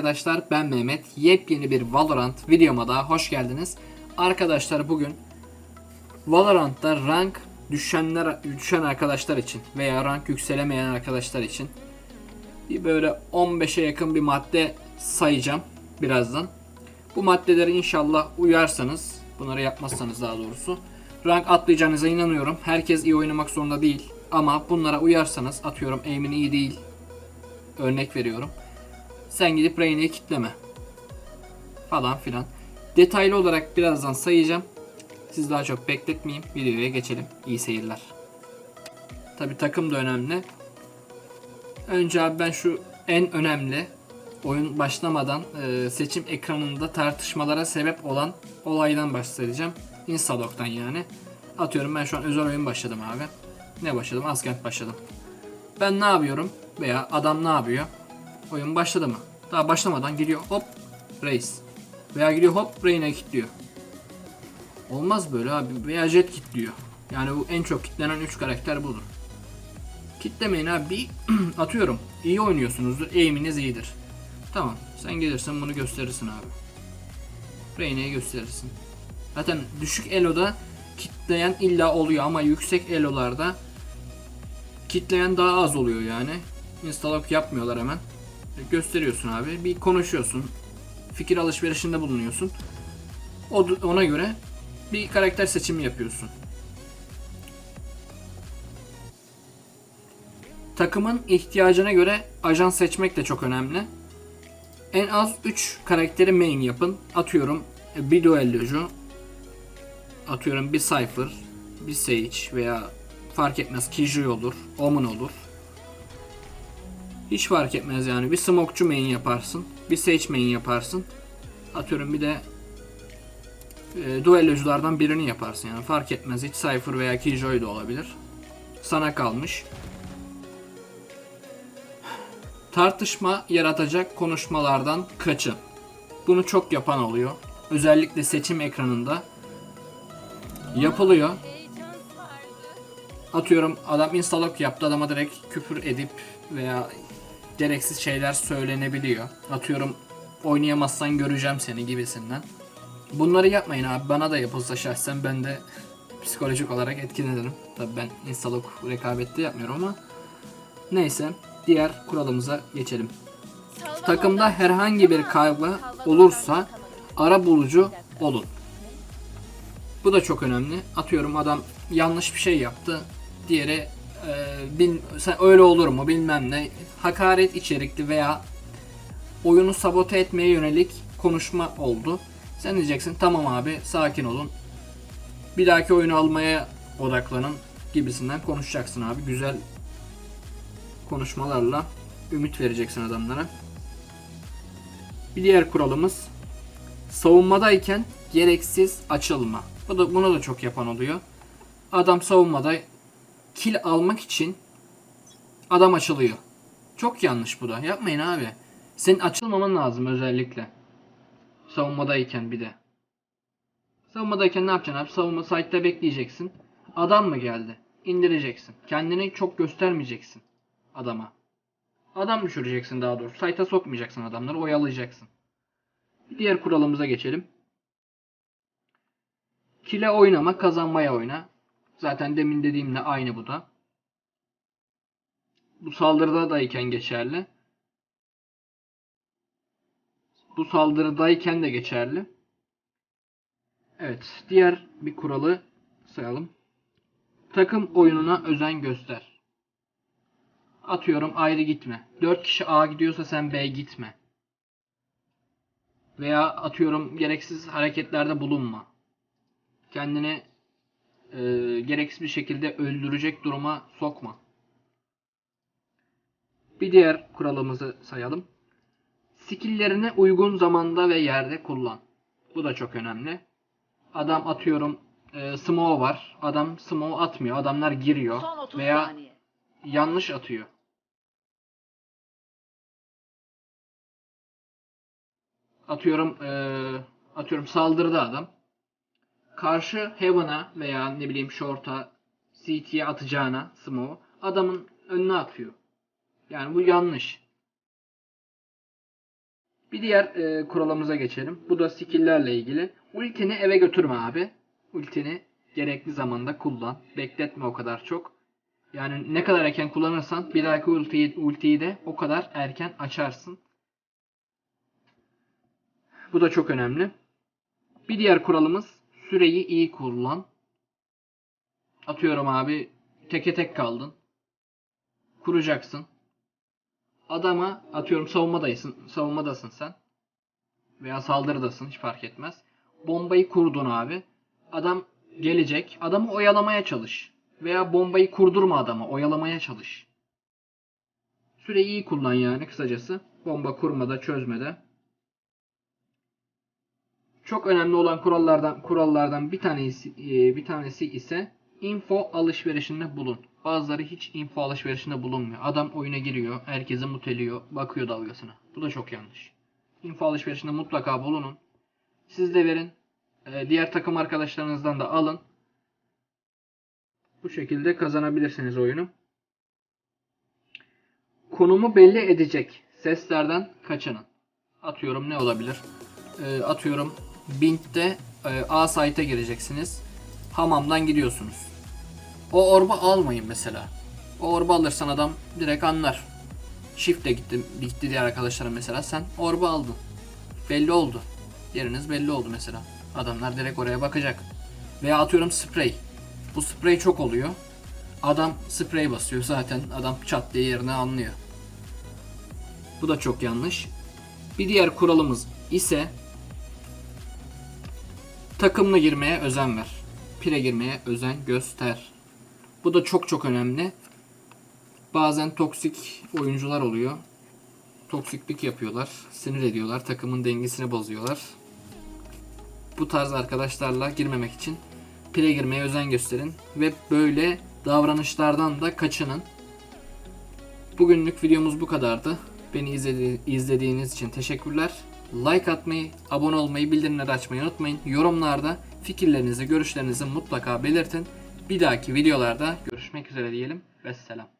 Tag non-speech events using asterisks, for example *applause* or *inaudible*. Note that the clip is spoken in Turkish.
arkadaşlar ben Mehmet. Yepyeni bir Valorant videoma daha hoş geldiniz. Arkadaşlar bugün Valorant'ta rank düşenler düşen arkadaşlar için veya rank yükselemeyen arkadaşlar için bir böyle 15'e yakın bir madde sayacağım birazdan. Bu maddeleri inşallah uyarsanız, bunları yapmazsanız daha doğrusu rank atlayacağınıza inanıyorum. Herkes iyi oynamak zorunda değil ama bunlara uyarsanız atıyorum aim'in iyi değil. Örnek veriyorum. Sen gidip Reyne'yi kitleme. Falan filan. Detaylı olarak birazdan sayacağım. Siz daha çok bekletmeyeyim. Videoya geçelim. İyi seyirler. Tabi takım da önemli. Önce abi ben şu en önemli oyun başlamadan e, seçim ekranında tartışmalara sebep olan olaydan bahsedeceğim. Instalog'dan yani. Atıyorum ben şu an özel oyun başladım abi. Ne başladım? Askent başladım. Ben ne yapıyorum? Veya adam ne yapıyor? Oyun başladı mı? Daha başlamadan gidiyor hop Reis. Veya gidiyor hop Reyna kilitliyor. Olmaz böyle abi. Veya Jet kilitliyor. Yani bu en çok kitlenen 3 karakter budur. Kitlemeyin abi. *clears throat* Atıyorum. İyi oynuyorsunuzdur. Aim'iniz iyidir. Tamam. Sen gelirsin bunu gösterirsin abi. Reyna'ya gösterirsin. Zaten düşük eloda kitleyen illa oluyor ama yüksek elolarda kitleyen daha az oluyor yani. Instalok yapmıyorlar hemen. Gösteriyorsun abi. Bir konuşuyorsun. Fikir alışverişinde bulunuyorsun. O, ona göre bir karakter seçimi yapıyorsun. Takımın ihtiyacına göre ajan seçmek de çok önemli. En az 3 karakteri main yapın. Atıyorum bir duellocu, atıyorum bir Cypher, bir Sage veya fark etmez Killjoy olur, Omen olur. Hiç fark etmez yani. Bir smoke'cu main yaparsın. Bir sage main yaparsın. Atıyorum bir de e, duelloculardan birini yaparsın yani. Fark etmez. Hiç Cypher veya Killjoy da olabilir. Sana kalmış. Tartışma yaratacak konuşmalardan kaçın. Bunu çok yapan oluyor. Özellikle seçim ekranında yapılıyor. Atıyorum adam instalok yaptı adama direkt küfür edip veya gereksiz şeyler söylenebiliyor. Atıyorum oynayamazsan göreceğim seni gibisinden. Bunları yapmayın abi. Bana da yapılsa şahsen ben de psikolojik olarak etkilenirim. Tabii ben instalok rekabette yapmıyorum ama neyse diğer kuralımıza geçelim. Takımda herhangi bir kavga olursa ara bulucu olun. Bu da çok önemli. Atıyorum adam yanlış bir şey yaptı. Diğeri e, bil, sen öyle olur mu bilmem ne. Hakaret içerikli veya oyunu sabote etmeye yönelik konuşma oldu. Sen diyeceksin tamam abi sakin olun. Bir dahaki oyunu almaya odaklanın gibisinden konuşacaksın abi. Güzel konuşmalarla ümit vereceksin adamlara. Bir diğer kuralımız savunmadayken gereksiz açılma. Bu da bunu da çok yapan oluyor. Adam savunmada kill almak için adam açılıyor. Çok yanlış bu da. Yapmayın abi. Senin açılmaman lazım özellikle. Savunmadayken bir de. Savunmadayken ne yapacaksın abi? Savunma site'de bekleyeceksin. Adam mı geldi? İndireceksin. Kendini çok göstermeyeceksin adama. Adam düşüreceksin daha doğrusu. Site'a sokmayacaksın adamları. Oyalayacaksın. Diğer kuralımıza geçelim. Kile oynama, kazanmaya oyna. Zaten demin dediğimle aynı bu da. Bu saldırıda dayken geçerli. Bu saldırıdayken de geçerli. Evet, diğer bir kuralı sayalım. Takım oyununa özen göster. Atıyorum ayrı gitme. 4 kişi A gidiyorsa sen B gitme. Veya atıyorum gereksiz hareketlerde bulunma. Kendini e, gereksiz bir şekilde öldürecek duruma sokma. Bir diğer kuralımızı sayalım. Skill'lerini uygun zamanda ve yerde kullan. Bu da çok önemli. Adam atıyorum e, smoke var. Adam smoke atmıyor. Adamlar giriyor. Son 30 Veya saniye. yanlış atıyor. Atıyorum eee, atıyorum saldırıda adam. Karşı Heaven'a veya ne bileyim Short'a CT'ye atacağına smoke adamın önüne atıyor. Yani bu yanlış. Bir diğer e, kuralımıza geçelim. Bu da skill'lerle ilgili. Ultini eve götürme abi. Ultini gerekli zamanda kullan. Bekletme o kadar çok. Yani ne kadar erken kullanırsan bir dahaki ultiyi, ultiyi de o kadar erken açarsın. Bu da çok önemli. Bir diğer kuralımız süreyi iyi kullan. Atıyorum abi teke tek kaldın. Kuracaksın. Adama atıyorum savunmadasın, savunmadasın sen. Veya saldırıdasın hiç fark etmez. Bombayı kurdun abi. Adam gelecek. Adamı oyalamaya çalış. Veya bombayı kurdurma adama. Oyalamaya çalış. Süreyi iyi kullan yani kısacası. Bomba kurmada çözmede. Çok önemli olan kurallardan kurallardan bir tanesi e, bir tanesi ise info alışverişinde bulun. Bazıları hiç info alışverişinde bulunmuyor. Adam oyuna giriyor, herkese muteliyor, bakıyor dalgasına. Bu da çok yanlış. Info alışverişinde mutlaka bulunun. Siz de verin. E, diğer takım arkadaşlarınızdan da alın. Bu şekilde kazanabilirsiniz oyunu. Konumu belli edecek seslerden kaçının. Atıyorum ne olabilir? E, atıyorum Bint'te e, A site'e gireceksiniz. Hamamdan gidiyorsunuz. O orba almayın mesela. O orba alırsan adam direkt anlar. Shift'le gitti, gitti diğer arkadaşlarım mesela. Sen orba aldın. Belli oldu. Yeriniz belli oldu mesela. Adamlar direkt oraya bakacak. Veya atıyorum sprey. Bu sprey çok oluyor. Adam sprey basıyor zaten. Adam çat diye yerini anlıyor. Bu da çok yanlış. Bir diğer kuralımız ise takımla girmeye özen ver. Pire girmeye özen göster. Bu da çok çok önemli. Bazen toksik oyuncular oluyor. Toksiklik yapıyorlar. Sinir ediyorlar. Takımın dengesini bozuyorlar. Bu tarz arkadaşlarla girmemek için pire girmeye özen gösterin. Ve böyle davranışlardan da kaçının. Bugünlük videomuz bu kadardı. Beni izledi- izlediğiniz için teşekkürler. Like atmayı, abone olmayı, bildirimleri açmayı unutmayın. Yorumlarda fikirlerinizi, görüşlerinizi mutlaka belirtin. Bir dahaki videolarda görüşmek üzere diyelim ve selam.